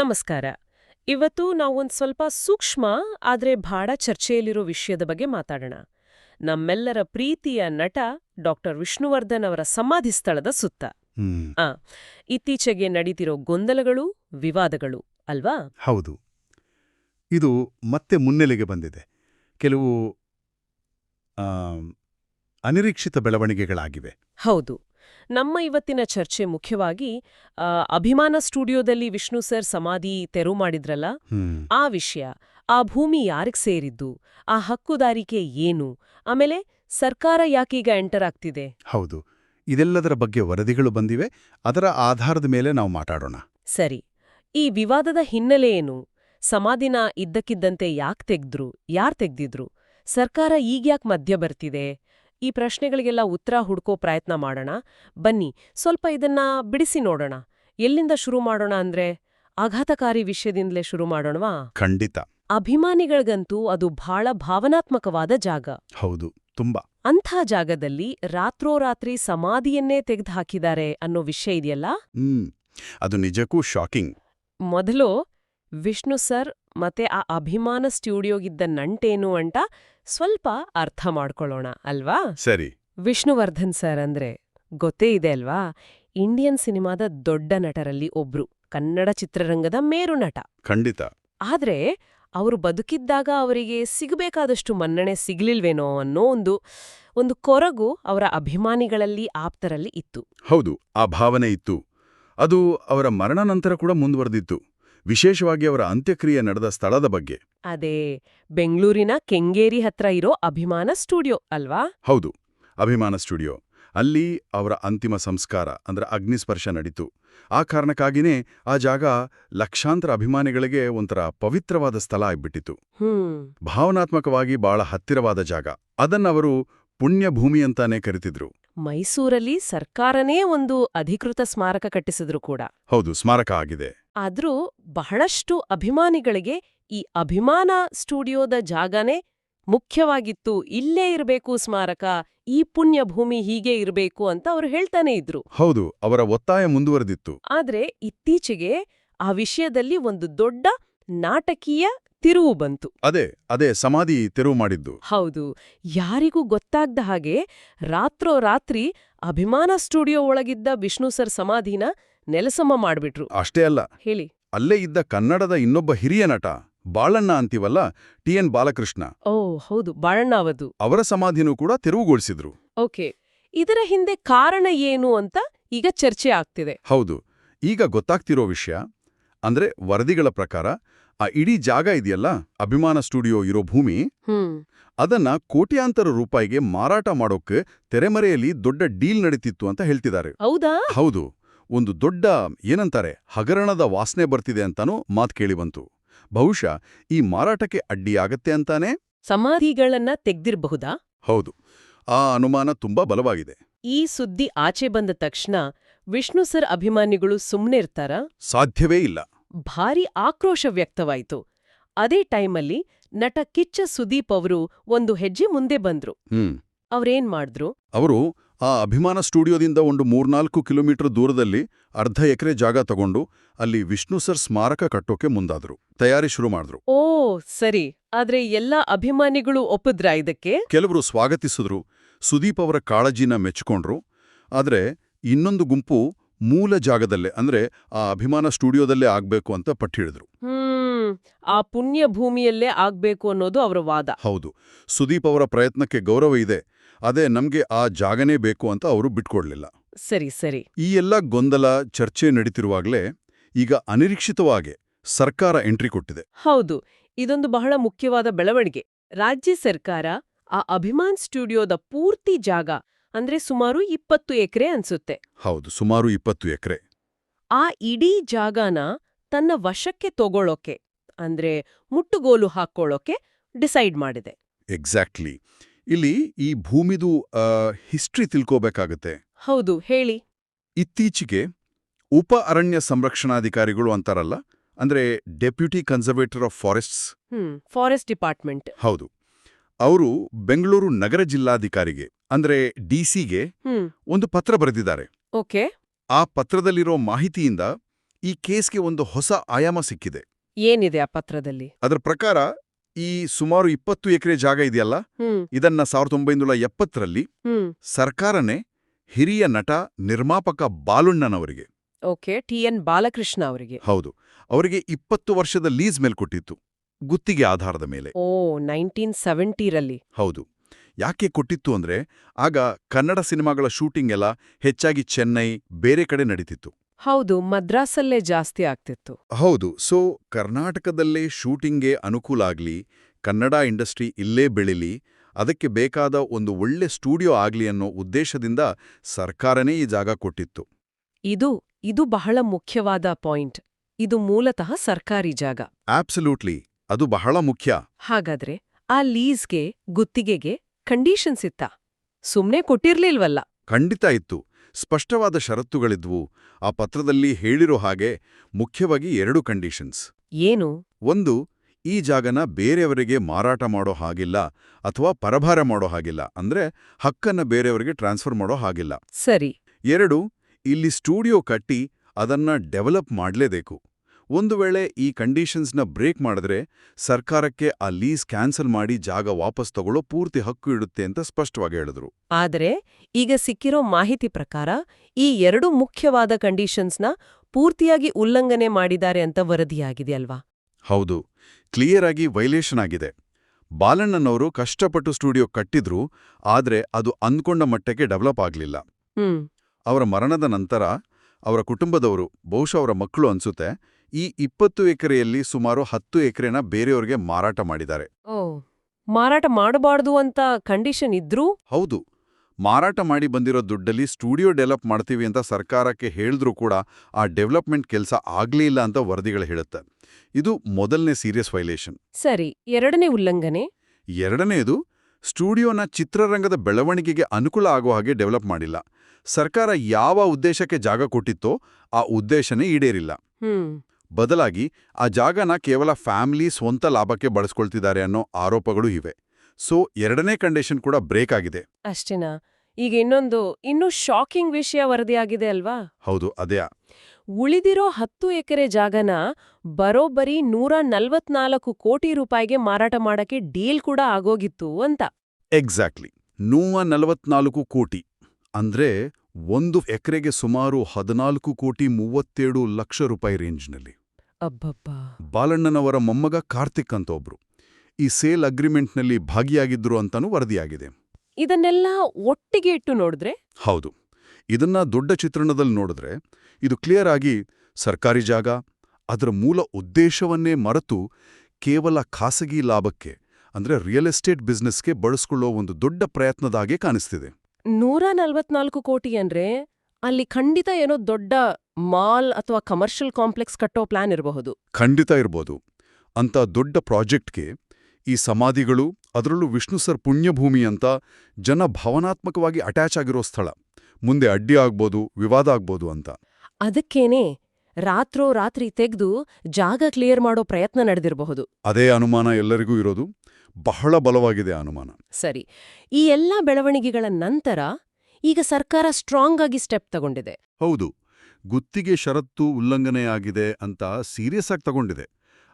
ನಮಸ್ಕಾರ. ಇವತ್ತು ನಾವೊಂದ್ ಸ್ವಲ್ಪ ಸೂಕ್ಷ್ಮ ಆದರೆ ಭಾಳ ಚರ್ಚೆಯಲ್ಲಿರೋ ವಿಷಯದ ಬಗ್ಗೆ ಮಾತಾಡೋಣ. ನಮ್ಮೆಲ್ಲರ ಪ್ರೀತಿಯ ನಟ ಡಾಕ್ಟರ್ ವಿಷ್ಣುವರ್ಧನ್ ಅವರ ಸಮಾಧಿ ಸ್ಥಳದ ಸುತ್ತ. ಆ ಇತ್ತೀಚೆಗೆ ನಡೀತಿರೋ ಗೊಂದಲಗಳು ವಿವಾದಗಳು ಅಲ್ವಾ? ಹೌದು. ಇದು ಮತ್ತೆ ಮುನ್ನೆಲೆಗೆ ಬಂದಿದೆ. ಕೆಲವು ಅನಿರೀಕ್ಷಿತ ಬೆಳವಣಿಗೆಗಳಾಗಿವೆ. ಹೌದು. ನಮ್ಮ ಇವತ್ತಿನ ಚರ್ಚೆ ಮುಖ್ಯವಾಗಿ ಅಭಿಮಾನ ಸ್ಟುಡಿಯೋದಲ್ಲಿ ವಿಷ್ಣು ಸರ್ ಸಮಾಧಿ ತೆರವು ಮಾಡಿದ್ರಲ್ಲ? ಆ ವಿಷಯ ಆ ಭೂಮಿ ಯಾರಿಗ್ ಸೇರಿದ್ದು? ಆ ಹಕ್ಕುದಾರಿಕೆ ಏನು? ಆಮೇಲೆ ಸರ್ಕಾರ ಯಾಕೀಗ ಎಂಟರ್ ಆಗ್ತಿದೆ? ಹೌದು. ಇದೆಲ್ಲದರ ಬಗ್ಗೆ ವರದಿಗಳು ಬಂದಿವೆ. ಅದರ ಆಧಾರದ ಮೇಲೆ ನಾವು ಮಾತಾಡೋಣ. ಸರಿ. ಈ ವಿವಾದದ ಹಿನ್ನೆಲೆ ಏನು? ಸಮಾಧಿನ ಇದ್ದಕ್ಕಿದ್ದಂತೆ ಯಾಕ್ ತೆಗೆದ್ರು? ಯಾರ್ ತೆಗ್ದಿದ್ರು? ಸರ್ಕಾರ ಈಗ್ಯಾಕ್ ಮಧ್ಯ ಬರ್ತಿದೆ? ಈ ಪ್ರಶ್ನೆಗಳಿಗೆಲ್ಲ ಉತ್ತರ ಹುಡ್ಕೋ ಪ್ರಯತ್ನ ಮಾಡೋಣ. ಬನ್ನಿ ಸ್ವಲ್ಪ ಇದನ್ನ ಬಿಡಿಸಿ ನೋಡೋಣ. ಎಲ್ಲಿಂದ ಶುರು ಮಾಡೋಣ ಅಂದ್ರೆ ಆಘಾತಕಾರಿ ವಿಷಯದಿಂದಲೇ ಶುರು ಮಾಡೋಣವಾ? ಖಂಡಿತ. ಅಭಿಮಾನಿಗಳಿಗಂತೂ ಅದು ಬಹಳ ಭಾವನಾತ್ಮಕವಾದ ಜಾಗ. ಹೌದು ತುಂಬಾ. ಅಂಥ ಜಾಗದಲ್ಲಿ ರಾತ್ರೋರಾತ್ರಿ ಸಮಾಧಿಯನ್ನೇ ತೆಗೆದುಹಾಕಿದ್ದಾರೆ ಅನ್ನೋ ವಿಷಯ ಇದೆಯಲ್ಲ? ಹ್ಮ್ ಅದು ನಿಜಕ್ಕೂ ಶಾಕಿಂಗ್. ಮೊದಲು ವಿಷ್ಣು ಸರ್ ಮತ್ತೆ ಆ ಅಭಿಮಾನ ಸ್ಟುಡಿಯೋಗಿದ್ದ ನಂಟೇನು ಅಂತ ಸ್ವಲ್ಪ ಅರ್ಥ ಮಾಡ್ಕೊಳ್ಳೋಣ ಅಲ್ವಾ? ಸರಿ. ವಿಷ್ಣುವರ್ಧನ್ ಸರ್ ಅಂದ್ರೆ ಗೊತ್ತೇ ಇದೆ ಅಲ್ವಾ? ಇಂಡಿಯನ್ ಸಿನಿಮಾದ ದೊಡ್ಡ ನಟರಲ್ಲಿ ಒಬ್ರು ಕನ್ನಡ ಚಿತ್ರರಂಗದ ಮೇರು ನಟ. ಖಂಡಿತ. ಆದ್ರೆ ಅವರು ಬದುಕಿದ್ದಾಗ ಅವರಿಗೆ ಸಿಗಬೇಕಾದಷ್ಟು ಮನ್ನಣೆ ಸಿಗ್ಲಿಲ್ವೇನೋ ಅನ್ನೋ ಒಂದು ಒಂದು ಕೊರಗು ಅವರ ಅಭಿಮಾನಿಗಳಲ್ಲಿ ಆಪ್ತರಲ್ಲಿ ಇತ್ತು. ಹೌದು ಆ ಭಾವನೆ ಇತ್ತು. ಅದು ಅವರ ಮರಣ ನಂತರ ಕೂಡ ಮುಂದುವರೆದಿತ್ತು. ವಿಶೇಷವಾಗಿ ಅವರ ಅಂತ್ಯಕ್ರಿಯೆ ನಡೆದ ಸ್ಥಳದ ಬಗ್ಗೆ. ಅದೇ ಬೆಂಗಳೂರಿನ ಕೆಂಗೇರಿ ಹತ್ರ ಇರೋ ಅಭಿಮಾನ ಸ್ಟುಡಿಯೋ ಅಲ್ವಾ? ಹೌದು ಅಭಿಮಾನ ಸ್ಟುಡಿಯೋ. ಅಲ್ಲಿ ಅವರ ಅಂತಿಮ ಸಂಸ್ಕಾರ ಅಂದ್ರೆ ಅಗ್ನಿಸ್ಪರ್ಶ ನಡೀತು. ಆ ಕಾರಣಕ್ಕಾಗಿನೇ ಆ ಜಾಗ ಲಕ್ಷಾಂತರ ಅಭಿಮಾನಿಗಳಿಗೆ ಒಂಥರ ಪವಿತ್ರವಾದ ಸ್ಥಳ ಆಗ್ಬಿಟ್ಟಿತ್ತು ಹ್ಮ್. ಭಾವನಾತ್ಮಕವಾಗಿ ಬಹಳ ಹತ್ತಿರವಾದ ಜಾಗ. ಅದನ್ನವರು ಪುಣ್ಯಭೂಮಿ ಅಂತಾನೆ ಕರಿತಿದ್ರು. ಮೈಸೂರಲ್ಲಿ ಸರ್ಕಾರನೇ ಒಂದು ಅಧಿಕೃತ ಸ್ಮಾರಕ ಕಟ್ಟಿಸಿದ್ರು ಕೂಡ. ಹೌದು ಸ್ಮಾರಕ ಆಗಿದೆ. ಆದ್ರೂ ಬಹಳಷ್ಟು ಅಭಿಮಾನಿಗಳಿಗೆ ಈ ಅಭಿಮಾನ ಸ್ಟುಡಿಯೋದ ಜಾಗನೇ ಮುಖ್ಯವಾಗಿತ್ತು. ಇಲ್ಲೇ ಇರಬೇಕು ಸ್ಮಾರಕ ಈ ಪುಣ್ಯ ಭೂಮಿ ಹೀಗೆ ಇರಬೇಕು ಅಂತ ಅವರು ಹೇಳ್ತಾನೆ ಇದ್ರು. ಹೌದು ಅವರ ಒತ್ತಾಯ ಮುಂದುವರೆದಿತ್ತು. ಆದ್ರೆ ಇತ್ತೀಚೆಗೆ ಆ ವಿಷಯದಲ್ಲಿ ಒಂದು ದೊಡ್ಡ ನಾಟಕೀಯ ತಿರುವು ಬಂತು. ಅದೇ ಅದೇ ಸಮಾಧಿ ತಿರುವು ಮಾಡಿದ್ದು. ಹೌದು. ಯಾರಿಗೂ ಗೊತ್ತಾಗ್ದ ಹಾಗೆ ರಾತ್ರೋ ರಾತ್ರಿ ಅಭಿಮಾನ ಸ್ಟುಡಿಯೋ ಒಳಗಿದ್ದ ವಿಷ್ಣು ಸರ್ ಸಮಾಧಿನ ನೆಲಸಮ ಮಾಡ್ಬಿಟ್ರು. ಅಷ್ಟೇ ಅಲ್ಲ. ಹೇಳಿ. ಅಲ್ಲೇ ಇದ್ದ ಕನ್ನಡದ ಇನ್ನೊಬ್ಬ ಹಿರಿಯ ನಟ ಬಾಳಣ್ಣ ಅಂತೀವಲ್ಲ ಟಿ ಎನ್ ಬಾಲಕೃಷ್ಣ. ಓ ಹೌದು ಬಾಳಣ್ಣ ಅವದು. ಅವರ ಸಮಾಧಿನೂ ಕೂಡ ತಿರುವುಗೊಳಿಸಿದ್ರು. ಓಕೆ. ಇದರ ಹಿಂದೆ ಕಾರಣ ಏನು ಅಂತ ಈಗ ಚರ್ಚೆ ಆಗ್ತಿದೆ. ಹೌದು. ಈಗ ಗೊತ್ತಾಗ್ತಿರೋ ವಿಷಯ ಅಂದ್ರೆ ವರದಿಗಳ ಪ್ರಕಾರ ಆ ಇಡೀ ಜಾಗ ಇದೆಯಲ್ಲ? ಅಭಿಮಾನ ಸ್ಟುಡಿಯೋ ಇರೋ ಭೂಮಿ? ಅದನ್ನ ಕೋಟ್ಯಾಂತರ ರೂಪಾಯಿಗೆ ಮಾರಾಟ ಮಾಡೋಕೆ ತೆರೆಮರೆಯಲ್ಲಿ ದೊಡ್ಡ ಡೀಲ್ ನಡೀತಿತ್ತು ಅಂತ ಹೇಳ್ತಿದ್ದಾರೆ. ಹೌದಾ? ಹೌದು. ಒಂದು ದೊಡ್ಡ ಏನಂತಾರೆ ಹಗರಣದ ವಾಸನೆ ಬರ್ತಿದೆ ಅಂತಾನೂ ಕೇಳಿ ಕೇಳಿಬಂತು ಬಹುಶಃ ಈ ಮಾರಾಟಕ್ಕೆ ಅಡ್ಡಿಯಾಗತ್ತೆ ಅಂತಾನೆ? ಸಮಾಧಿಗಳನ್ನ ತೆಗ್ದಿರಬಹುದಾ? ಹೌದು. ಆ ಅನುಮಾನ ತುಂಬಾ ಬಲವಾಗಿದೆ. ಈ ಸುದ್ದಿ ಆಚೆ ಬಂದ ತಕ್ಷಣ ವಿಷ್ಣು ಸರ್ ಅಭಿಮಾನಿಗಳು ಸುಮ್ಮನೆ ಇರ್ತಾರ? ಸಾಧ್ಯವೇ ಇಲ್ಲ. ಭಾರಿ ಆಕ್ರೋಶ ವ್ಯಕ್ತವಾಯಿತು. ಅದೇ ಟೈಮಲ್ಲಿ ನಟ ಕಿಚ್ಚ ಸುದೀಪ್ ಅವರು ಒಂದು ಹೆಜ್ಜೆ ಮುಂದೆ ಬಂದ್ರು. ಹ್ಮ್. ಅವ್ರೇನ್ ಮಾಡಿದ್ರು? ಅವರು ಆ ಅಭಿಮಾನ ಸ್ಟುಡಿಯೋದಿಂದ ಒಂದು ಮೂರ್ನಾಲ್ಕು ಕಿಲೋಮೀಟರ್ ದೂರದಲ್ಲಿ ಅರ್ಧ ಎಕರೆ ಜಾಗ ತಗೊಂಡು ಅಲ್ಲಿ ವಿಷ್ಣು ಸರ್ ಸ್ಮಾರಕ ಕಟ್ಟೋಕೆ ಮುಂದಾದ್ರು. ತಯಾರಿ ಶುರು ಮಾಡಿದ್ರು. ಓ ಸರಿ. ಆದ್ರೆ ಎಲ್ಲಾ ಅಭಿಮಾನಿಗಳು ಒಪ್ಪಿದ್ರ ಇದಕ್ಕೆ? ಕೆಲವರು ಸ್ವಾಗತಿಸಿದ್ರು. ಸುದೀಪ್ ಅವರ ಕಾಳಜಿನ ಮೆಚ್ಚಿಕೊಂಡ್ರು ಆದ್ರೆ ಇನ್ನೊಂದು ಗುಂಪು ಮೂಲ ಜಾಗದಲ್ಲೇ ಅಂದ್ರೆ ಆ ಅಭಿಮಾನ ಸ್ಟುಡಿಯೋದಲ್ಲೇ ಆಗ್ಬೇಕು ಅಂತ ಪಟ್ಟಿ ಹಿಡಿದ್ರು ಆ ಪುಣ್ಯ ಭೂಮಿಯಲ್ಲೇ ಆಗ್ಬೇಕು ಅನ್ನೋದು ಅವರ ವಾದ. ಹೌದು. ಸುದೀಪ್ ಅವರ ಪ್ರಯತ್ನಕ್ಕೆ ಗೌರವ ಇದೆ ಅದೇ ನಮ್ಗೆ ಆ ಜಾಗನೇ ಬೇಕು ಅಂತ ಅವರು ಬಿಟ್ಕೊಡ್ಲಿಲ್ಲ. ಸರಿ ಸರಿ. ಈ ಎಲ್ಲ ಗೊಂದಲ ಚರ್ಚೆ ನಡೀತಿರುವಾಗಲೇ ಈಗ ಅನಿರೀಕ್ಷಿತವಾಗಿ ಸರ್ಕಾರ ಎಂಟ್ರಿ ಕೊಟ್ಟಿದೆ. ಹೌದು ಇದೊಂದು ಬಹಳ ಮುಖ್ಯವಾದ ಬೆಳವಣಿಗೆ. ರಾಜ್ಯ ಸರ್ಕಾರ ಆ ಅಭಿಮಾನ್ ಸ್ಟುಡಿಯೋದ ಪೂರ್ತಿ ಜಾಗ ಅಂದ್ರೆ ಸುಮಾರು ಇಪ್ಪತ್ತು ಎಕರೆ ಅನ್ಸುತ್ತೆ. ಹೌದು ಸುಮಾರು ಇಪ್ಪತ್ತು ಎಕರೆ. ಆ ಇಡೀ ಜಾಗನ ತನ್ನ ವಶಕ್ಕೆ ತಗೊಳ್ಳೋಕೆ ಅಂದ್ರೆ ಮುಟ್ಟುಗೋಲು ಹಾಕೊಳ್ಳೋಕೆ ಡಿಸೈಡ್ ಮಾಡಿದೆ. ಎಕ್ಸಾಕ್ಟ್ಲಿ. ಇಲ್ಲಿ ಈ ಭೂಮಿದು ಹಿಸ್ಟ್ರಿ ತಿಳ್ಕೋಬೇಕಾಗತ್ತೆ. ಹೌದು ಹೇಳಿ. ಇತ್ತೀಚೆಗೆ ಉಪ ಅರಣ್ಯ ಸಂರಕ್ಷಣಾಧಿಕಾರಿಗಳು ಅಂತಾರಲ್ಲ ಅಂದ್ರೆ deputy conservator of forests? Forest department. ಹೌದು. ಅವರು ಬೆಂಗಳೂರು ನಗರ ಜಿಲ್ಲಾಧಿಕಾರಿಗೆ ಅಂದ್ರೆ ಡಿಸಿಗೆ ಒಂದು ಪತ್ರ ಬರೆದಿದ್ದಾರೆ. ಓಕೆ. ಆ ಪತ್ರದಲ್ಲಿರೋ ಮಾಹಿತಿಯಿಂದ ಈ ಕೇಸ್ಗೆ ಒಂದು ಹೊಸ ಆಯಾಮ ಸಿಕ್ಕಿದೆ. ಏನಿದೆ ಆ ಪತ್ರದಲ್ಲಿ? ಅದರ ಪ್ರಕಾರ ಈ ಸುಮಾರು ಇಪ್ಪತ್ತು ಎಕರೆ ಜಾಗ ಇದೆಯಲ್ಲ? ಇದನ್ನ ಸಾವಿರದ ಒಂಬೈನೂರ ಎಪ್ಪತ್ತರಲ್ಲಿ ಸರ್ಕಾರನೇ ಹಿರಿಯ ನಟ ನಿರ್ಮಾಪಕ ಬಾಲುಣ್ಣನವರಿಗೆ. ಓಕೆ ಟಿ ಎನ್ ಬಾಲಕೃಷ್ಣ ಅವರಿಗೆ. ಹೌದು. ಅವರಿಗೆ ಇಪ್ಪತ್ತು ವರ್ಷದ ಲೀಸ್ ಮೇಲೆ ಕೊಟ್ಟಿತ್ತು ಗುತ್ತಿಗೆ ಆಧಾರದ ಮೇಲೆ. ಓ ನೈನ್ಟೀನ್ ಸೆವೆಂಟಿರಲ್ಲಿ ಹೌದು. ಯಾಕೆ ಕೊಟ್ಟಿತ್ತು ಅಂದ್ರೆ ಆಗ ಕನ್ನಡ ಸಿನಿಮಾಗಳ ಶೂಟಿಂಗ್ ಎಲ್ಲ ಹೆಚ್ಚಾಗಿ ಚೆನ್ನೈ ಬೇರೆ ಕಡೆ ನಡೀತಿತ್ತು. ಹೌದು ಮದ್ರಾಸಲ್ಲೇ ಜಾಸ್ತಿ ಆಗ್ತಿತ್ತು. ಹೌದು ಸೊ ಕರ್ನಾಟಕದಲ್ಲೇ ಶೂಟಿಂಗ್ಗೆ ಅನುಕೂಲ ಆಗ್ಲಿ ಕನ್ನಡ ಇಂಡಸ್ಟ್ರಿ ಇಲ್ಲೇ ಬೆಳಿಲಿ ಅದಕ್ಕೆ ಬೇಕಾದ ಒಂದು ಒಳ್ಳೆ ಸ್ಟುಡಿಯೋ ಆಗ್ಲಿ ಅನ್ನೋ ಉದ್ದೇಶದಿಂದ ಸರ್ಕಾರನೇ ಈ ಜಾಗ ಕೊಟ್ಟಿತ್ತು. ಇದು ಇದು ಬಹಳ ಮುಖ್ಯವಾದ ಪಾಯಿಂಟ್. ಇದು ಮೂಲತಃ ಸರ್ಕಾರಿ ಜಾಗ. ಆಬ್ಸಲ್ಯೂಟ್ಲಿ ಅದು ಬಹಳ ಮುಖ್ಯ. ಹಾಗಾದ್ರೆ ಆ ಲೀಸ್ಗೆ ಗುತ್ತಿಗೆಗೆ ಕಂಡೀಷನ್ಸ್ ಇತ್ತ ಸುಮ್ನೆ ಕೊಟ್ಟಿರ್ಲಿಲ್ವಲ್ಲ? ಖಂಡಿತ ಇತ್ತು. ಸ್ಪಷ್ಟವಾದ ಷರತ್ತುಗಳಿದ್ವು. ಆ ಪತ್ರದಲ್ಲಿ ಹೇಳಿರೋ ಹಾಗೆ ಮುಖ್ಯವಾಗಿ ಎರಡು ಕಂಡೀಷನ್ಸ್. ಏನು? ಒಂದು ಈ ಜಾಗನ ಬೇರೆಯವರಿಗೆ ಮಾರಾಟ ಮಾಡೋ ಹಾಗಿಲ್ಲ ಅಥವಾ ಪರಭಾರ ಮಾಡೋ ಹಾಗಿಲ್ಲ. ಅಂದ್ರೆ ಹಕ್ಕನ್ನ ಬೇರೆಯವರಿಗೆ ಟ್ರಾನ್ಸ್ಫರ್ ಮಾಡೋ ಹಾಗಿಲ್ಲ. ಸರಿ. ಎರಡು ಇಲ್ಲಿ ಸ್ಟುಡಿಯೋ ಕಟ್ಟಿ ಅದನ್ನ ಡೆವಲಪ್ ಮಾಡಲೇಬೇಕು. ಒಂದು ವೇಳೆ ಈ ಕಂಡೀಷನ್ಸ್ನ ಬ್ರೇಕ್ ಮಾಡಿದ್ರೆ ಸರ್ಕಾರಕ್ಕೆ ಆ ಲೀಸ್ ಕ್ಯಾನ್ಸಲ್ ಮಾಡಿ ಜಾಗ ವಾಪಸ್ ತಗೊಳ್ಳೋ ಪೂರ್ತಿ ಹಕ್ಕು ಇಡುತ್ತೆ ಅಂತ ಸ್ಪಷ್ಟವಾಗಿ ಹೇಳಿದ್ರು. ಆದರೆ ಈಗ ಸಿಕ್ಕಿರೋ ಮಾಹಿತಿ ಪ್ರಕಾರ ಈ ಎರಡು ಮುಖ್ಯವಾದ ಕಂಡೀಷನ್ಸ್ನ ಪೂರ್ತಿಯಾಗಿ ಉಲ್ಲಂಘನೆ ಮಾಡಿದ್ದಾರೆ ಅಂತ ವರದಿಯಾಗಿದೆ ಅಲ್ವಾ? ಹೌದು ಕ್ಲಿಯರ್ ಆಗಿ ವೈಲೇಷನ್ ಆಗಿದೆ. ಬಾಲಣ್ಣನವರು ಕಷ್ಟಪಟ್ಟು ಸ್ಟುಡಿಯೋ ಕಟ್ಟಿದ್ರು ಆದ್ರೆ ಅದು ಅಂದ್ಕೊಂಡ ಮಟ್ಟಕ್ಕೆ ಡೆವಲಪ್ ಆಗಲಿಲ್ಲ. ಹ್ಮ್. ಅವರ ಮರಣದ ನಂತರ ಅವರ ಕುಟುಂಬದವರು ಬಹುಶಃ ಅವರ ಮಕ್ಕಳು ಅನ್ಸುತ್ತೆ ಈ ಇಪ್ಪತ್ತು ಎಕರೆಯಲ್ಲಿ ಸುಮಾರು ಹತ್ತು ಎಕರೆನ ಬೇರೆಯವ್ರಿಗೆ ಮಾರಾಟ ಮಾಡಿದ್ದಾರೆ. ಮಾರಾಟ ಮಾಡಬಾರ್ದು ಅಂತ ಕಂಡೀಷನ್ ಇದ್ರೂ? ಹೌದು. ಮಾರಾಟ ಮಾಡಿ ಬಂದಿರೋ ದುಡ್ಡಲ್ಲಿ ಸ್ಟುಡಿಯೋ ಡೆವಲಪ್ ಮಾಡ್ತೀವಿ ಅಂತ ಸರ್ಕಾರಕ್ಕೆ ಹೇಳಿದ್ರು ಕೂಡ ಆ ಡೆವಲಪ್ಮೆಂಟ್ ಕೆಲಸ ಆಗ್ಲೇ ಇಲ್ಲ ಅಂತ ವರದಿಗಳು ಹೇಳುತ್ತೆ. ಇದು ಮೊದಲನೇ ಸೀರಿಯಸ್ ವೈಲೇಷನ್. ಸರಿ ಎರಡನೇ ಉಲ್ಲಂಘನೆ? ಎರಡನೇದು ಸ್ಟುಡಿಯೋನ ಚಿತ್ರರಂಗದ ಬೆಳವಣಿಗೆಗೆ ಅನುಕೂಲ ಆಗುವ ಹಾಗೆ ಡೆವಲಪ್ ಮಾಡಿಲ್ಲ. ಸರ್ಕಾರ ಯಾವ ಉದ್ದೇಶಕ್ಕೆ ಜಾಗ ಕೊಟ್ಟಿತ್ತೋ ಆ ಉದ್ದೇಶನೇ ಈಡೇರಿಲ್ಲ. ಬದಲಾಗಿ ಆ ಜಾಗನ ಕೇವಲ ಫ್ಯಾಮಿಲಿ ಸ್ವಂತ ಲಾಭಕ್ಕೆ ಬಳಸ್ಕೊಳ್ತಿದ್ದಾರೆ ಅನ್ನೋ ಆರೋಪಗಳು ಇವೆ. ಸೊ ಎರಡನೇ ಕಂಡೀಷನ್ ಕೂಡ ಬ್ರೇಕ್ ಆಗಿದೆ. ಅಷ್ಟೇನಾ? ಈಗ ಇನ್ನೊಂದು ಇನ್ನೂ ಶಾಕಿಂಗ್ ವಿಷಯ ವರದಿಯಾಗಿದೆ ಅಲ್ವಾ? ಹೌದು ಅದೇ. ಉಳಿದಿರೋ ಹತ್ತು ಎಕರೆ ಜಾಗನ ಬರೋಬ್ಬರಿ ನೂರ ನಲ್ವತ್ನಾಲ್ಕು ಕೋಟಿ ರೂಪಾಯಿಗೆ ಮಾರಾಟ ಮಾಡಕ್ಕೆ ಡೀಲ್ ಕೂಡ ಆಗೋಗಿತ್ತು ಅಂತ. ಎಕ್ಸಾಕ್ಟ್ಲಿ. ನೂರ ನಲವತ್ನಾಲ್ಕು ಕೋಟಿ. ಅಂದ್ರೆ ಒಂದು ಎಕರೆಗೆ ಸುಮಾರು ಹದಿನಾಲ್ಕು ಕೋಟಿ ಮೂವತ್ತೇಳು ಲಕ್ಷ ರೂಪಾಯಿ ರೇಂಜ್ನಲ್ಲಿ. ಅಬ್ಬಬ್ಬಾ. ಬಾಲಣ್ಣನವರ ಮೊಮ್ಮಗ ಕಾರ್ತಿಕ್ ಅಂತ ಒಬ್ರು. ಈ ಸೇಲ್ ಅಗ್ರಿಮೆಂಟ್ನಲ್ಲಿ ಭಾಗಿಯಾಗಿದ್ರು ಅಂತಾನೂ ವರದಿಯಾಗಿದೆ. ಇದನ್ನೆಲ್ಲ ಒಟ್ಟಿಗೆ ಇಟ್ಟು ನೋಡಿದ್ರೆ? ಹೌದು. ಇದನ್ನ ದೊಡ್ಡ ಚಿತ್ರಣದಲ್ಲಿ ನೋಡಿದ್ರೆ ಇದು ಕ್ಲಿಯರ್ ಆಗಿ ಸರ್ಕಾರಿ ಜಾಗ ಅದರ ಮೂಲ ಉದ್ದೇಶವನ್ನೇ ಮರೆತು ಕೇವಲ ಖಾಸಗಿ ಲಾಭಕ್ಕೆ ಅಂದ್ರೆ ರಿಯಲ್ ಎಸ್ಟೇಟ್ ಬಿಸ್ನೆಸ್ಗೆ ಬಳಸ್ಕೊಳ್ಳೋ ಒಂದು ದೊಡ್ಡ ಪ್ರಯತ್ನದಾಗೆ ಕಾಣಿಸ್ತಿದೆ. ನೂರ ನಲ್ವತ್ನಾಲ್ಕು ಕೋಟಿ ಅಂದ್ರೆ ಅಲ್ಲಿ ಖಂಡಿತ ಏನೋ ದೊಡ್ಡ ಮಾಲ್ ಅಥವಾ ಕಮರ್ಷಿಯಲ್ ಕಾಂಪ್ಲೆಕ್ಸ್ ಕಟ್ಟೋ ಪ್ಲಾನ್ ಇರಬಹುದು. ಖಂಡಿತ ಇರ್ಬೋದು. ಅಂತ ದೊಡ್ಡ ಪ್ರಾಜೆಕ್ಟ್ಗೆ ಈ ಸಮಾಧಿಗಳು ಅದರಲ್ಲೂ ವಿಷ್ಣು ಸರ್ ಪುಣ್ಯಭೂಮಿ ಅಂತ ಜನ ಭಾವನಾತ್ಮಕವಾಗಿ ಅಟ್ಯಾಚ್ ಆಗಿರೋ ಸ್ಥಳ. ಮುಂದೆ ಅಡ್ಡಿ ಆಗ್ಬೋದು ವಿವಾದ ಆಗ್ಬೋದು ಅಂತ. ಅದಕ್ಕೇನೆ ರಾತ್ರೋ ರಾತ್ರಿ ತೆಗೆದು ಜಾಗ ಕ್ಲಿಯರ್ ಮಾಡೋ ಪ್ರಯತ್ನ ನಡೆದಿರಬಹುದು. ಅದೇ ಅನುಮಾನ ಎಲ್ಲರಿಗೂ ಇರೋದು. ಬಹಳ ಬಲವಾಗಿದೆ ಅನುಮಾನ. ಸರಿ. ಈ ಎಲ್ಲಾ ಬೆಳವಣಿಗೆಗಳ ನಂತರ ಈಗ ಸರ್ಕಾರ ಸ್ಟ್ರಾಂಗ್ ಆಗಿ ಸ್ಟೆಪ್ ತಗೊಂಡಿದೆ. ಹೌದು ಗುತ್ತಿಗೆ ಷರತ್ತು ಉಲ್ಲಂಘನೆಯಾಗಿದೆ ಅಂತ ಸೀರಿಯಸ್ ಆಗಿ ತಗೊಂಡಿದೆ.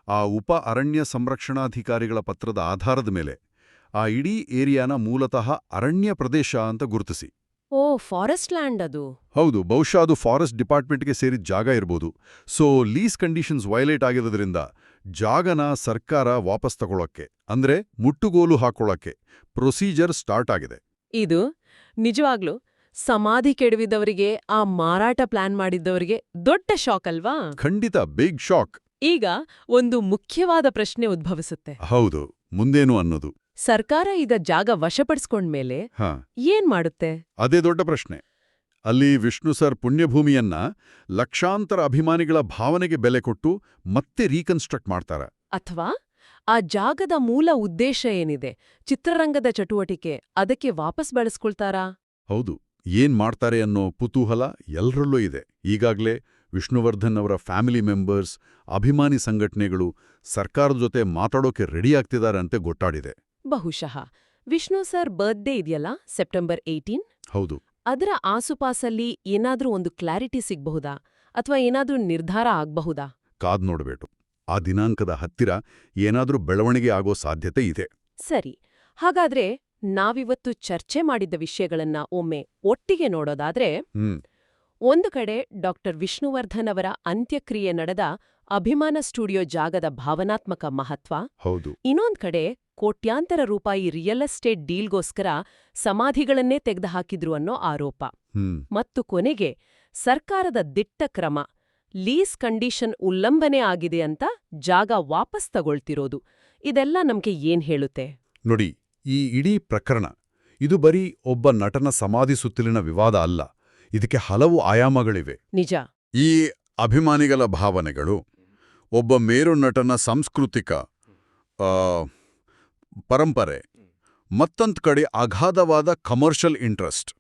ಆ ಉಪ ಅರಣ್ಯ ಸಂರಕ್ಷಣಾಧಿಕಾರಿಗಳ ಪತ್ರದ ಆಧಾರದ ಮೇಲೆ. ಆ ಇಡೀ ಏರಿಯಾನ ಮೂಲತಃ ಅರಣ್ಯ ಪ್ರದೇಶ ಅಂತ ಗುರುತಿಸಿ. ಓ ಫಾರೆಸ್ಟ್ ಲ್ಯಾಂಡ್ ಅದು. ಹೌದು ಬಹುಶಃ ಅದು ಫಾರೆಸ್ಟ್ ಡಿಪಾರ್ಟ್ಮೆಂಟ್ಗೆ ಸೇರಿದ ಜಾಗ ಇರ್ಬೋದು. ಸೊ ಲೀಸ್ ಕಂಡೀಷನ್ಸ್ ವೈಲೇಟ್ ಆಗಿರೋದ್ರಿಂದ ಜಾಗನ ಸರ್ಕಾರ ವಾಪಸ್ ತಗೊಳ್ಳೋಕ್ಕೆ ಅಂದ್ರೆ ಮುಟ್ಟುಗೋಲು ಹಾಕೊಳ್ಳೋಕ್ಕೆ ಪ್ರೊಸೀಜರ್ ಸ್ಟಾರ್ಟ್ ಆಗಿದೆ. ಇದು ನಿಜವಾಗ್ಲೂ ಸಮಾಧಿ ಕೆಡವಿದವರಿಗೆ ಆ ಮಾರಾಟ ಪ್ಲಾನ್ ಮಾಡಿದ್ದವರಿಗೆ ದೊಡ್ಡ ಶಾಕ್ ಅಲ್ವಾ? ಖಂಡಿತ ಬಿಗ್ ಶಾಕ್ ಈಗ ಒಂದು ಮುಖ್ಯವಾದ ಪ್ರಶ್ನೆ ಉದ್ಭವಿಸುತ್ತೆ. ಹೌದು ಮುಂದೇನು ಅನ್ನೋದು. ಸರ್ಕಾರ ಈಗ ಜಾಗ ವಶಪಡಿಸ್ಕೊಂಡ್ಮೇಲೆ ಮೇಲೆ ಏನ್ ಮಾಡುತ್ತೆ? ಅದೇ ದೊಡ್ಡ ಪ್ರಶ್ನೆ. ಅಲ್ಲಿ ವಿಷ್ಣು ಸರ್ ಪುಣ್ಯಭೂಮಿಯನ್ನ ಲಕ್ಷಾಂತರ ಅಭಿಮಾನಿಗಳ ಭಾವನೆಗೆ ಬೆಲೆ ಕೊಟ್ಟು ಮತ್ತೆ ರೀಕನ್ಸ್ಟ್ರಕ್ಟ್ ಮಾಡ್ತಾರ. ಅಥವಾ? ಆ ಜಾಗದ ಮೂಲ ಉದ್ದೇಶ ಏನಿದೆ? ಚಿತ್ರರಂಗದ ಚಟುವಟಿಕೆ ಅದಕ್ಕೆ ವಾಪಸ್ ಬಳಸ್ಕೊಳ್ತಾರಾ? ಹೌದು. ಏನ್ ಮಾಡ್ತಾರೆ ಅನ್ನೋ ಕುತೂಹಲ ಎಲ್ರಲ್ಲೂ ಇದೆ. ಈಗಾಗಲೇ ವಿಷ್ಣುವರ್ಧನ್ ಅವರ ಫ್ಯಾಮಿಲಿ ಮೆಂಬರ್ಸ್ ಅಭಿಮಾನಿ ಸಂಘಟನೆಗಳು ಸರ್ಕಾರದ ಜೊತೆ ಮಾತಾಡೋಕೆ ರೆಡಿ ಆಗ್ತಿದ್ದಾರೆ ಅಂತ ಗೊತ್ತಾಡಿದೆ. ಬಹುಶಃ. ವಿಷ್ಣು ಸರ್ ಬರ್ತ್ಡೇ ಇದೆಯಲ್ಲ ಸೆಪ್ಟೆಂಬರ್ ಏಯ್ಟೀನ್? ಹೌದು. ಅದರ ಆಸುಪಾಸಲ್ಲಿ ಏನಾದ್ರೂ ಒಂದು ಕ್ಲಾರಿಟಿ ಸಿಗಬಹುದಾ? ಅಥವಾ ಏನಾದ್ರೂ ನಿರ್ಧಾರ ಆಗ್ಬಹುದಾ? ಕಾದ್ ನೋಡ್ಬೇಕು. ಆ ದಿನಾಂಕದ ಹತ್ತಿರ ಏನಾದರೂ ಬೆಳವಣಿಗೆ ಆಗೋ ಸಾಧ್ಯತೆ ಇದೆ. ಸರಿ ಹಾಗಾದ್ರೆ ನಾವಿವತ್ತು ಚರ್ಚೆ ಮಾಡಿದ್ದ ವಿಷಯಗಳನ್ನ ಒಮ್ಮೆ ಒಟ್ಟಿಗೆ ನೋಡೋದಾದ್ರೆ ಒಂದು ಕಡೆ ಡಾಕ್ಟರ್ ವಿಷ್ಣುವರ್ಧನ್ ಅವರ ಅಂತ್ಯಕ್ರಿಯೆ ನಡೆದ ಅಭಿಮಾನ ಸ್ಟುಡಿಯೋ ಜಾಗದ ಭಾವನಾತ್ಮಕ ಮಹತ್ವ ಹೌದು. ಇನ್ನೊಂದ್ ಕಡೆ ಕೋಟ್ಯಾಂತರ ರೂಪಾಯಿ ರಿಯಲ್ ಎಸ್ಟೇಟ್ ಡೀಲ್ಗೋಸ್ಕರ ಸಮಾಧಿಗಳನ್ನೇ ತೆಗೆದುಹಾಕಿದ್ರು ಅನ್ನೋ ಆರೋಪ. ಮತ್ತು ಕೊನೆಗೆ ಸರ್ಕಾರದ ದಿಟ್ಟ ಕ್ರಮ ಲೀಸ್ ಕಂಡೀಷನ್ ಉಲ್ಲಂಘನೆ ಆಗಿದೆ ಅಂತ ಜಾಗ ವಾಪಸ್ ತಗೊಳ್ತಿರೋದು. ಇದೆಲ್ಲ ನಮ್ಗೆ ಏನ್ ಹೇಳುತ್ತೆ? ನೋಡಿ ಈ ಇಡೀ ಪ್ರಕರಣ ಇದು ಬರೀ ಒಬ್ಬ ನಟನ ಸಮಾಧಿ ಸುತ್ತಲಿನ ವಿವಾದ ಅಲ್ಲ ಇದಕ್ಕೆ ಹಲವು ಆಯಾಮಗಳಿವೆ. ನಿಜ. ಈ ಅಭಿಮಾನಿಗಳ ಭಾವನೆಗಳು ಒಬ್ಬ ಮೇರು ನಟನ ಸಾಂಸ್ಕೃತಿಕ ಆ, ಪರಂಪರೆ ಮತ್ತೊಂದು ಕಡೆ ಅಗಾಧವಾದ ಕಮರ್ಷಿಯಲ್ ಇಂಟ್ರೆಸ್ಟ್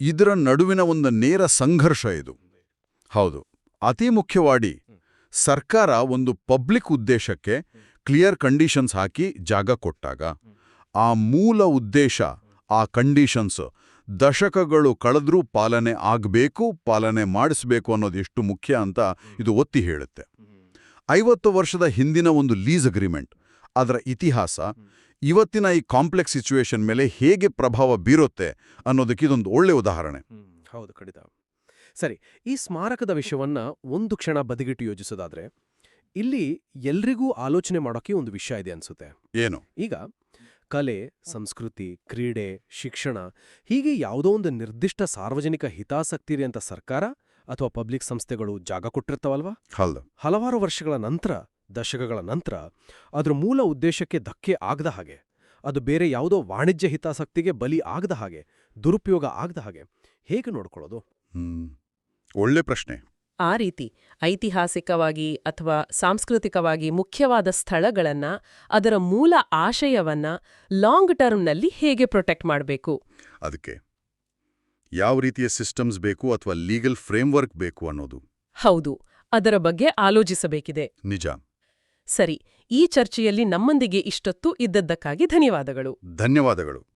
ಇದರ ನಡುವಿನ ಒಂದು ನೇರ ಸಂಘರ್ಷ ಇದು. ಹೌದು. ಅತಿ ಮುಖ್ಯವಾಗಿ ಸರ್ಕಾರ ಒಂದು ಪಬ್ಲಿಕ್ ಉದ್ದೇಶಕ್ಕೆ ಕ್ಲಿಯರ್ ಕಂಡೀಷನ್ಸ್ ಹಾಕಿ ಜಾಗ ಕೊಟ್ಟಾಗ. ಆ ಮೂಲ ಉದ್ದೇಶ ಆ ಕಂಡೀಷನ್ಸ್ ದಶಕಗಳು ಕಳೆದ್ರೂ ಪಾಲನೆ ಆಗಬೇಕು ಪಾಲನೆ ಮಾಡಿಸ್ಬೇಕು ಅನ್ನೋದು ಎಷ್ಟು ಮುಖ್ಯ ಅಂತ ಇದು ಒತ್ತಿ ಹೇಳುತ್ತೆ. ಐವತ್ತು ವರ್ಷದ ಹಿಂದಿನ ಒಂದು ಲೀಸ್ ಅಗ್ರಿಮೆಂಟ್ ಅದರ ಇತಿಹಾಸ ಇವತ್ತಿನ ಈ ಕಾಂಪ್ಲೆಕ್ಸ್ ಸಿಚುವೇಶನ್ ಮೇಲೆ ಹೇಗೆ ಪ್ರಭಾವ ಬೀರುತ್ತೆ ಅನ್ನೋದಕ್ಕೆ ಇದೊಂದು ಒಳ್ಳೆ ಉದಾಹರಣೆ. ಹೌದು ಖಂಡಿತ. ಸರಿ ಈ ಸ್ಮಾರಕದ ವಿಷಯವನ್ನ ಒಂದು ಕ್ಷಣ ಬದಿಗಿಟ್ಟು ಯೋಚಿಸೋದಾದ್ರೆ ಇಲ್ಲಿ ಎಲ್ರಿಗೂ ಆಲೋಚನೆ ಮಾಡೋಕೆ ಒಂದು ವಿಷಯ ಇದೆ ಅನ್ಸುತ್ತೆ. ಏನು? ಈಗ ಕಲೆ ಸಂಸ್ಕೃತಿ ಕ್ರೀಡೆ ಶಿಕ್ಷಣ ಹೀಗೆ ಯಾವುದೋ ಒಂದು ನಿರ್ದಿಷ್ಟ ಸಾರ್ವಜನಿಕ ಹಿತಾಸಕ್ತಿ ಇದೆ ಅಂತ ಸರ್ಕಾರ ಅಥವಾ ಪಬ್ಲಿಕ್ ಸಂಸ್ಥೆಗಳು ಜಾಗ ಕೊಟ್ಟಿರ್ತಾವಲ್ವಾ? ಹೌದು. ಹಲವಾರು ವರ್ಷಗಳ ನಂತರ ದಶಕಗಳ ನಂತರ ಅದರ ಮೂಲ ಉದ್ದೇಶಕ್ಕೆ ಧಕ್ಕೆ ಆಗದ ಹಾಗೆ ಅದು ಬೇರೆ ಯಾವುದೋ ವಾಣಿಜ್ಯ ಹಿತಾಸಕ್ತಿಗೆ ಬಲಿ ಆಗದ ಹಾಗೆ ದುರುಪಯೋಗ ಆಗದ ಹಾಗೆ ಹೇಗೆ ನೋಡ್ಕೊಳ್ಳೋದು? ಹ್ಮ್. ಒಳ್ಳೆ ಪ್ರಶ್ನೆ. ಆ ರೀತಿ ಐತಿಹಾಸಿಕವಾಗಿ ಅಥವಾ ಸಾಂಸ್ಕೃತಿಕವಾಗಿ ಮುಖ್ಯವಾದ ಸ್ಥಳಗಳನ್ನ ಅದರ ಮೂಲ ಆಶಯವನ್ನ ಲಾಂಗ್ ಟರ್ಮ್ನಲ್ಲಿ ಹೇಗೆ ಪ್ರೊಟೆಕ್ಟ್ ಮಾಡಬೇಕು? ಅದಕ್ಕೆ ಯಾವ ರೀತಿಯ ಸಿಸ್ಟಮ್ಸ್ ಬೇಕು ಅಥವಾ ಲೀಗಲ್ ಫ್ರೇಮ್ವರ್ಕ್ ಬೇಕು ಅನ್ನೋದು. ಹೌದು ಅದರ ಬಗ್ಗೆ ಆಲೋಚಿಸಬೇಕಿದೆ. ನಿಜ. ಸರಿ ಈ ಚರ್ಚೆಯಲ್ಲಿ ನಮ್ಮೊಂದಿಗೆ ಇಷ್ಟೊತ್ತು ಇದ್ದದ್ದಕ್ಕಾಗಿ ಧನ್ಯವಾದಗಳು. ಧನ್ಯವಾದಗಳು.